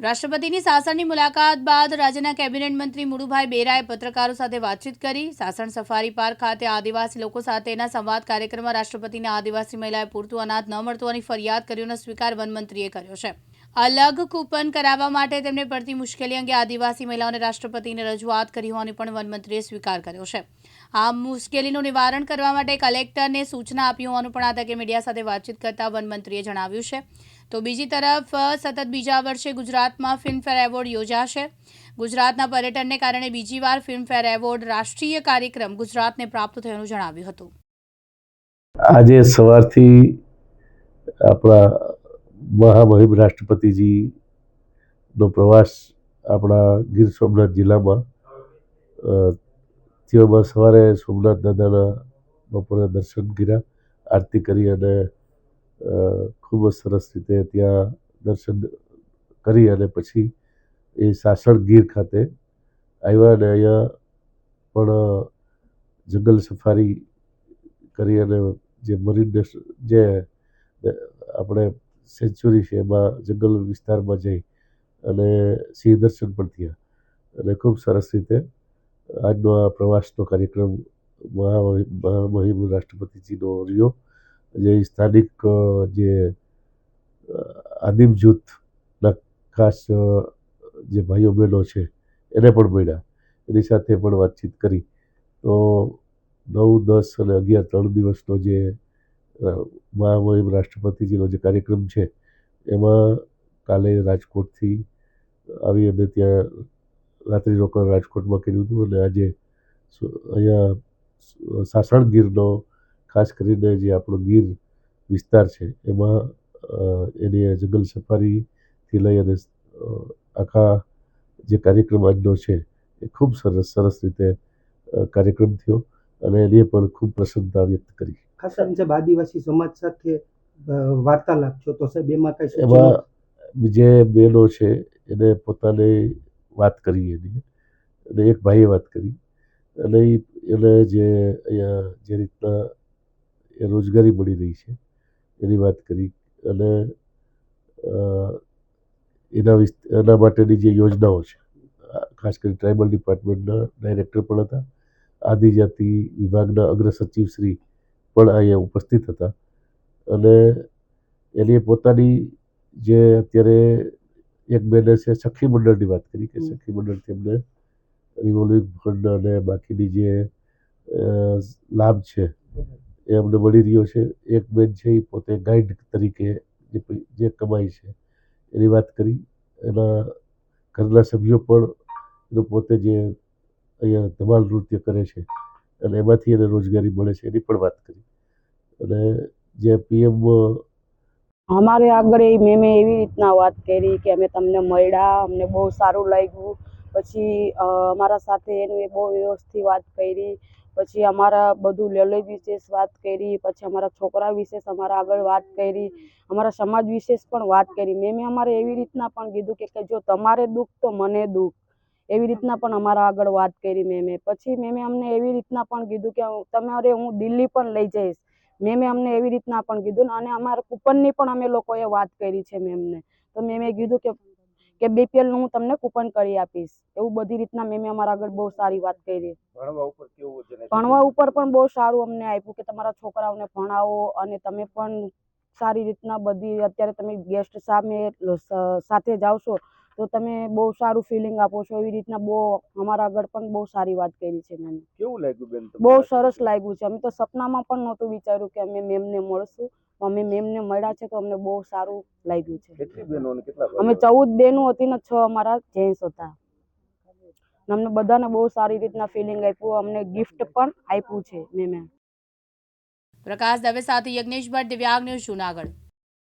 રાષ્ટ્રપતિની સાસણની મુલાકાત બાદ રાજ્યના કેબિનેટ મંત્રી મુળુભાઈ બેરાએ પત્રકારો સાથે વાતચીત કરી. સાસણ સફારી પાર્ક ખાતે આદિવાસી લોકો સાથેના સંવાદ કાર્યક્રમમાં રાષ્ટ્રપતિને આદિવાસી મહિલાએ પૂરતું અનાજ ન મળતું ફરિયાદ કર્યોનો સ્વીકાર વનમંત્રીએ કર્યો છે. અલગ કૂપન કરાવવા માટે તેમને પડતી મુશ્કેલી અંગે આદિવાસી મહિલાઓને રાષ્ટ્રપતિને રજૂઆત કરી હોવાની પણ વનમંત્રીએ સ્વીકાર કર્યો છે. આ મુશ્કેલીનું નિવારણ કરવા માટે કલેક્ટરને સૂચના આપી હોવાનું પણ આ તકે મીડિયા સાથે વાતચીત કરતા વનમંત્રીએ જણાવ્યું છે. તો બીજી તરફ, સતત બીજા વર્ષે ગુજરાતમાં ફિલ્મફેર એવોર્ડ યોજાશે. ગુજરાતના પર્યટનને કારણે બીજી વાર ફિલ્મફેર એવોર્ડ રાષ્ટ્રીય કાર્યક્રમ ગુજરાતને પ્રાપ્ત થયાનું જણાવ્યું હતું. આજે સવારથી આપણા મહામહિમ રાષ્ટ્રપતિજીનો પ્રવાસ આપણા ગીર સોમનાથ જિલ્લામાં તેઓમાં સવારે સોમનાથ દાદાના બપોરે દર્શન કર્યા, આરતી કરી અને ખૂબ જ સરસ રીતે ત્યાં દર્શન કરી અને પછી એ સાસણ ગીર ખાતે આવ્યા અને અહીંયા પણ જંગલ સફારી કરી અને જે મરીન જે, આપણે સેન્ચુરી છે, એમાં જંગલ વિસ્તારમાં જઈ અને સિંહ દર્શન પણ થયા. અને ખૂબ સરસ રીતે આજનો આ પ્રવાસનો કાર્યક્રમ મહામહિમ રાષ્ટ્રપતિજીનો રહ્યો. જે સ્થાનિક જે આદિમ જૂથના ખાસ જે ભાઈઓ બહેનો છે, એને પણ મળ્યા. એની સાથે પણ વાતચીત કરી. તો નવ, દસ અને અગિયાર ત્રણ દિવસનો જે મહામહિમ રાષ્ટ્રપતિજીનો જે કાર્યક્રમ છે, એમાં કાલે રાજકોટથી આવી અને ત્યાં રાત્રિ રોકાણ રાજકોટમાં કર્યું હતું અને આજે અહીંયા સાસણ ગીરનો ખાસ કરીને જે આપણો ગીર વિસ્તાર છે, એમાં એની જંગલ સફારીથી લઈ અને આખા જે કાર્યક્રમ આજનો છે, એ ખૂબ સરસ સરસ રીતે કાર્યક્રમ થયો અને એને પણ ખૂબ પ્રસન્નતા વ્યક્ત કરી. ખાસ કરીને સાહેબ આદિવાસી સમાજ સાથે વાર્તાલાપ છો તો સાહેબ એમાં કઈ એમાં જે બહેનો છે એને પોતાને વાત કરી એની. અને એક ભાઈએ વાત કરી. અને એને જે અહીંયા જે રીતના એ રોજગારી મળી રહી છે એની વાત કરી. અને એના એના માટેની જે યોજનાઓ છે ખાસ કરી ટ્રાઇબલ ડિપાર્ટમેન્ટના ડાયરેક્ટર પણ હતા. આદિજાતિ વિભાગના અગ્ર સચિવ શ્રી પણ અહીંયા ઉપસ્થિત હતા. અને એની પોતાની જે અત્યારે એક બેને છે સખી મંડળની વાત કરી કે. સખી મંડળ તેમને રિવોલ્વિંગ ફંડ અને બાકીની જે લાભ છે એ અમને મળી રહ્યો છે. એક બેન છે એ પોતે ગાઈડ તરીકે જે કમાઈ કમાય છે એની વાત કરી. એના ઘરના સભ્યો પણ એનું પોતે જે અહીંયા ધમાલ નૃત્ય કરે છે અને એમાંથી એને રોજગારી મળે છે, એની પણ વાત કરી. અને જે પીએમ અમારે આગળ એ મેમે એવી રીતના વાત કરી કે અમે તમને મળ્યા, અમને બહુ સારું લાગ્યું. પછી અમારા સાથે એનું એ બહુ વ્યવસ્થિત વાત કરી. પછી અમારા બધું લેલેજ વિશે વાત કરી. પછી અમારા છોકરા વિશે અમારા આગળ વાત કરી. અમારા સમાજ વિશે પણ વાત કરી. મેમે અમારે એવી રીતના પણ કીધું કે જો તમારે દુઃખ તો મને દુઃખ. એવી રીતના પણ અમારા આગળ વાત કરી મેમે પછી મેમે અમને એવી રીતના પણ કીધું કે તમારે હું દિલ્હી પણ લઈ જઈશ. મેમે અમને એવી રીતના પણ કીધું અને અમારા કૂપનની પણ અમે લોકોએ વાત કરી છે મેમને તો મેમે કીધું કે કે બીપીએલનું નું હું તમને કૂપન કરી આપીશ. એવું બધી રીતના મેમે અમારા આગળ બહુ સારી વાત કરી. ભણવા ઉપર કેવું છે ભણવા ઉપર પણ બહુ સારું અમને આપ્યું કે તમારા છોકરાઓને ભણાવો અને તમે પણ સારી રીતના બધી અત્યારે તમે ગેસ્ટ સામે સાથે જાવ છો તો તમે બહુ સારું ફિલિંગ આપો છો એવી રીતના બહુ અમારા આગળ પણ બહુ સારી વાત કરી છે મેમ. કેવું લાગ્યું બેન બહુ સરસ લાગ્યું છે. અમે તો સપનામાં પણ નહોતું વિચાર્યું કે અમે મેમને મળશું. અમે મેમને મળ્યા છે તો અમને બહુ સારું લાગ્યું છે. કેટલી બહેનો કેટલા અમે ચૌદ બેનો હતી ને છ અમારા જેન્ટ્સ હતા. અમને બધાને બહુ સારી રીતના ફિલિંગ આપ્યું. અમને ગિફ્ટ પણ આપ્યું છે મેમે. પ્રકાશ દવે સાથે યજ્ઞેશ ભટ્ટ દિવ્યાંગ ન્યૂઝ જુનાગઢ.